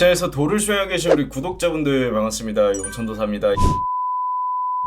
시장에서 돌을 수행하고 계신 우리 구독자분들 반갑습니다. 용천도사입니다.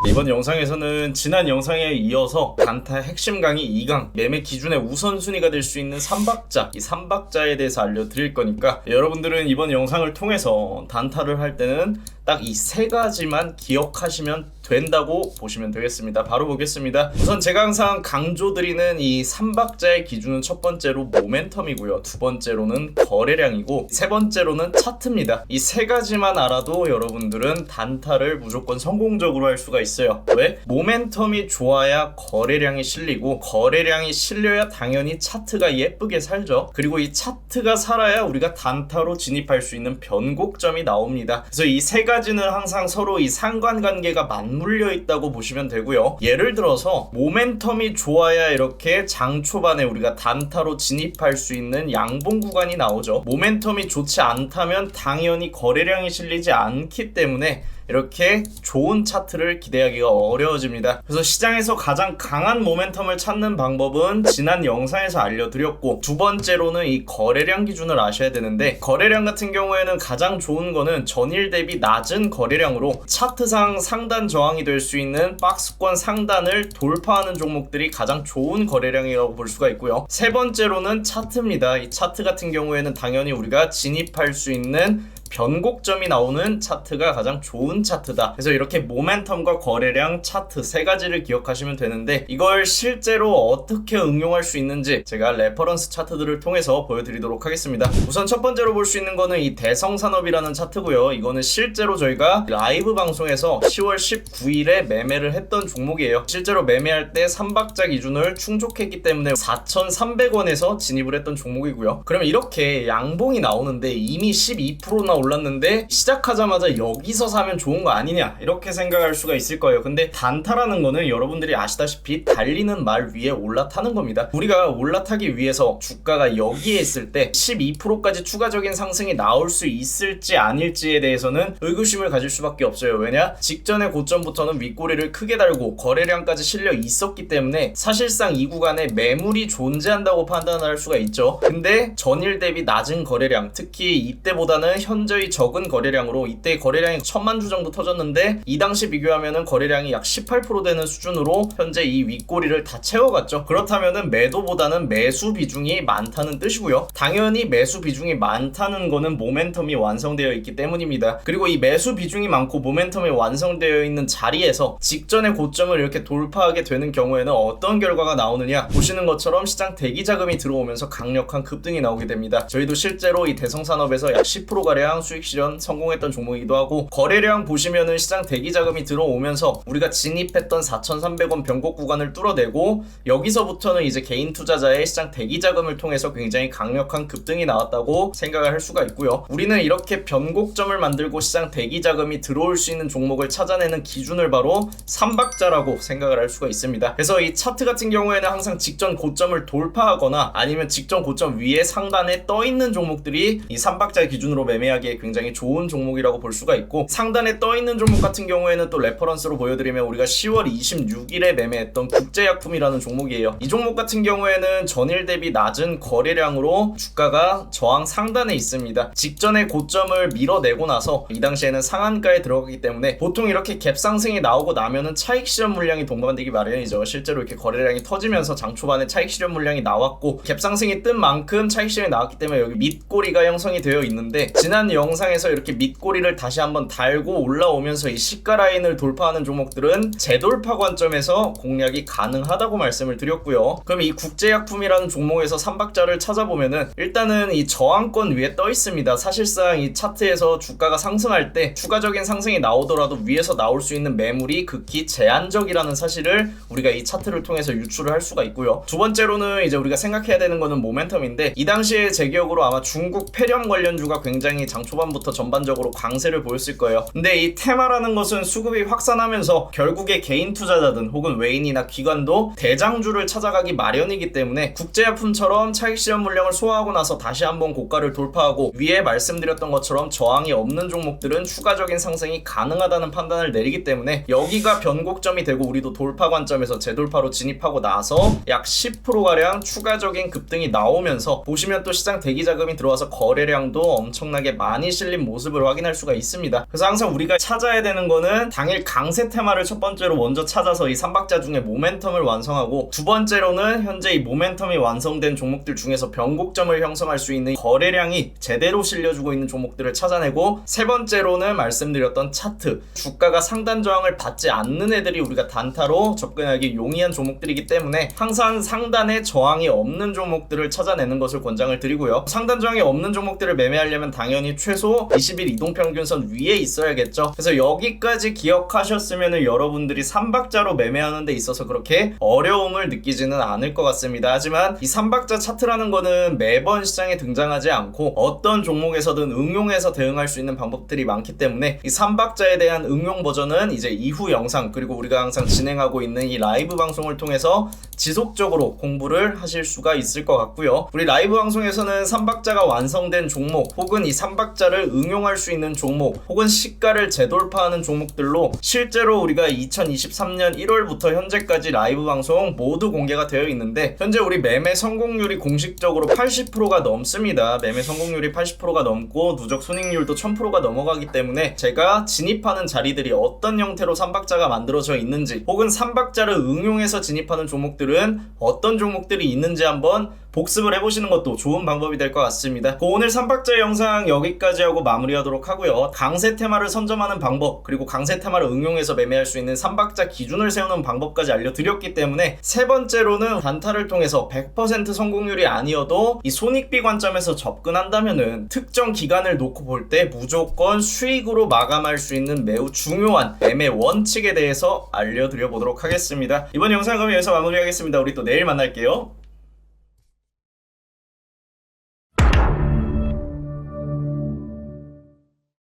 이번 영상에서는 지난 영상에 이어서 단타 핵심 강의 2강 매매 기준의 우선순위가 될 수 있는 3박자 이 3박자에 대해서 알려드릴 거니까 여러분들은 이번 영상을 통해서 단타를 할 때는 딱 이 세 가지만 기억하시면 된다고 보시면 되겠습니다. 바로 보겠습니다. 우선 제가 항상 강조드리는 이 3박자의 기준은 첫 번째로 모멘텀이고요. 두 번째로는 거래량이고 세 번째로는 차트입니다. 이 세 가지만 알아도 여러분들은 단타를 무조건 성공적으로 할 수가 있어요. 왜? 모멘텀이 좋아야 거래량이 실리고 거래량이 실려야 당연히 차트가 예쁘게 살죠. 그리고 이 차트가 살아야 우리가 단타로 진입할 수 있는 변곡점이 나옵니다. 그래서 이 세 가지는 항상 서로 이 상관관계가 맞 물려 있다고 보시면 되고요. 예를 들어서 모멘텀이 좋아야 이렇게 장 초반에 우리가 단타로 진입할 수 있는 양봉 구간이 나오죠. 모멘텀이 좋지 않다면 당연히 거래량이 실리지 않기 때문에 이렇게 좋은 차트를 기대하기가 어려워집니다. 그래서 시장에서 가장 강한 모멘텀을 찾는 방법은 지난 영상에서 알려드렸고 두 번째로는 이 거래량 기준을 아셔야 되는데 거래량 같은 경우에는 가장 좋은 거는 전일 대비 낮은 거래량으로 차트상 상단 저항이 될 수 있는 박스권 상단을 돌파하는 종목들이 가장 좋은 거래량이라고 볼 수가 있고요. 세 번째로는 차트입니다. 이 차트 같은 경우에는 당연히 우리가 진입할 수 있는 변곡점이 나오는 차트가 가장 좋은 차트다. 그래서 이렇게 모멘텀과 거래량 차트 세 가지를 기억하시면 되는데 이걸 실제로 어떻게 응용할 수 있는지 제가 레퍼런스 차트들을 통해서 보여드리도록 하겠습니다. 우선 첫 번째로 볼 수 있는 거는 이 대성산업이라는 차트고요. 이거는 실제로 저희가 라이브 방송에서 10월 19일에 매매를 했던 종목이에요. 실제로 매매할 때 3박자 기준을 충족했기 때문에 4,300원에서 진입을 했던 종목이고요. 그러면 이렇게 양봉이 나오는데 이미 12%나 올랐는데 시작하자마자 여기서 사면 좋은 거 아니냐 이렇게 생각할 수가 있을 거예요. 근데 단타라는 거는 여러분들이 아시다시피 달리는 말 위에 올라타는 겁니다. 우리가 올라타기 위해서 주가가 여기에 있을 때 12%까지 추가적인 상승이 나올 수 있을지 아닐지에 대해서는 의구심을 가질 수밖에 없어요. 왜냐? 직전의 고점부터는 윗꼬리를 크게 달고 거래량까지 실려 있었기 때문에 사실상 이 구간에 매물이 존재한다고 판단할 수가 있죠. 근데 전일 대비 낮은 거래량, 특히 이때보다는 현 저히 적은 거래량으로 이때 거래량이 천만 주 정도 터졌는데 이 당시 비교하면은 거래량이 약 18% 되는 수준으로 현재 이 윗꼬리를 다 채워갔죠. 그렇다면은 매도보다는 매수 비중이 많다는 뜻이고요. 당연히 매수 비중이 많다는 거는 모멘텀이 완성되어 있기 때문입니다. 그리고 이 매수 비중이 많고 모멘텀이 완성되어 있는 자리에서 직전의 고점을 이렇게 돌파하게 되는 경우에는 어떤 결과가 나오느냐 보시는 것처럼 시장 대기 자금이 들어오면서 강력한 급등이 나오게 됩니다. 저희도 실제로 이 대성산업에서 약 10%가량 수익 실현 성공했던 종목이기도 하고 거래량 보시면은 시장 대기 자금이 들어오면서 우리가 진입했던 4,300원 변곡 구간을 뚫어내고 여기서부터는 이제 개인 투자자의 시장 대기 자금을 통해서 굉장히 강력한 급등이 나왔다고 생각을 할 수가 있고요. 우리는 이렇게 변곡점을 만들고 시장 대기 자금이 들어올 수 있는 종목을 찾아내는 기준을 바로 3박자라고 생각을 할 수가 있습니다. 그래서 이 차트 같은 경우에는 항상 직전 고점을 돌파하거나 아니면 직전 고점 위에 상단에 떠 있는 종목들이 이 3박자 기준으로 매매하기 에 굉장히 좋은 종목이라고 볼 수가 있고 상단에 떠 있는 종목 같은 경우에는 또 레퍼런스로 보여드리면 우리가 10월 26일에 매매했던 국제약품이라는 종목이에요. 이 종목 같은 경우에는 전일 대비 낮은 거래량으로 주가가 저항 상단에 있습니다. 직전에 고점을 밀어내고 나서 이 당시에는 상한가에 들어가기 때문에 보통 이렇게 갭 상승이 나오고 나면은 차익 실현 물량이 동반되기 마련이죠. 실제로 이렇게 거래량이 터지면서 장 초반에 차익 실현 물량이 나왔고 갭 상승이 뜬 만큼 차익 실현이 나왔기 때문에 여기 밑꼬리가 형성이 되어 있는데 지난 영상에서 이렇게 밑꼬리를 다시 한번 달고 올라오면서 이 시가 라인을 돌파하는 종목들은 재돌파 관점에서 공략이 가능하다고 말씀을 드렸고요. 그럼 이 국제약품이라는 종목에서 3박자를 찾아보면은 일단은 이 저항권 위에 떠 있습니다. 사실상 이 차트에서 주가가 상승할 때 추가적인 상승이 나오더라도 위에서 나올 수 있는 매물이 극히 제한적이라는 사실을 우리가 이 차트를 통해서 유출을 할 수가 있고요. 두 번째로는 이제 우리가 생각해야 되는 거는 모멘텀인데 이 당시에 제 기억으로 아마 중국 폐렴 관련주가 굉장히 장 초반부터 전반적으로 강세를 보였을 거예요. 근데 이 테마라는 것은 수급이 확산하면서 결국에 개인 투자자든 혹은 외인이나 기관도 대장주를 찾아가기 마련이기 때문에 국제약품처럼 차익 실현 물량을 소화하고 나서 다시 한번 고가를 돌파하고 위에 말씀드렸던 것처럼 저항이 없는 종목들은 추가적인 상승이 가능하다는 판단을 내리기 때문에 여기가 변곡점이 되고 우리도 돌파 관점에서 재돌파로 진입하고 나서 약 10%가량 추가적인 급등이 나오면서 보시면 또 시장 대기 자금이 들어와서 거래량도 엄청나게 많이 많이 실린 모습을 확인할 수가 있습니다. 그래서 항상 우리가 찾아야 되는 거는 당일 강세 테마를 첫 번째로 먼저 찾아서 이 3박자 중에 모멘텀을 완성하고 두 번째로는 현재 이 모멘텀이 완성된 종목들 중에서 변곡점을 형성할 수 있는 거래량이 제대로 실려주고 있는 종목들을 찾아내고 세 번째로는 말씀드렸던 차트 주가가 상단 저항을 받지 않는 애들이 우리가 단타로 접근하기 용이한 종목들이기 때문에 항상 상단에 저항이 없는 종목들을 찾아내는 것을 권장을 드리고요 상단 저항이 없는 종목들을 매매하려면 당연히 최소 20일 이동평균선 위에 있어야겠죠 그래서 여기까지 기억하셨으면 여러분들이 3박자로 매매하는 데 있어서 그렇게 어려움을 느끼지는 않을 것 같습니다 하지만 이 3박자 차트라는 거는 매번 시장에 등장하지 않고 어떤 종목에서든 응용해서 대응할 수 있는 방법들이 많기 때문에 이 3박자에 대한 응용 버전은 이제 이후 영상 그리고 우리가 항상 진행하고 있는 이 라이브 방송을 통해서 지속적으로 공부를 하실 수가 있을 것 같고요. 우리 라이브 방송에서는 3박자가 완성된 종목 혹은 이 3박 자를 응용할 수 있는 종목 혹은 시가를 재돌파하는 종목들로 실제로 우리가 2023년 1월부터 현재까지 라이브 방송 모두 공개가 되어 있는데 현재 우리 매매 성공률이 공식적으로 80%가 넘습니다. 매매 성공률이 80%가 넘고 누적 손익률도 1000%가 넘어가기 때문에 제가 진입하는 자리들이 어떤 형태로 3박자가 만들어져 있는지 혹은 3박자를 응용해서 진입하는 종목들은 어떤 종목들이 있는지 한번 복습을 해보시는 것도 좋은 방법이 될 것 같습니다. 그 오늘 3박자 영상 여기까지 하고 마무리하도록 하고요. 강세 테마를 선점하는 방법 그리고 강세 테마를 응용해서 매매할 수 있는 3박자 기준을 세우는 방법까지 알려드렸기 때문에 세 번째로는 단타를 통해서 100% 성공률이 아니어도 이 손익비 관점에서 접근한다면은 특정 기간을 놓고 볼 때 무조건 수익으로 마감할 수 있는 매우 중요한 매매 원칙에 대해서 알려드려 보도록 하겠습니다. 이번 영상 그럼 여기서 마무리하겠습니다. 우리 또 내일 만날게요.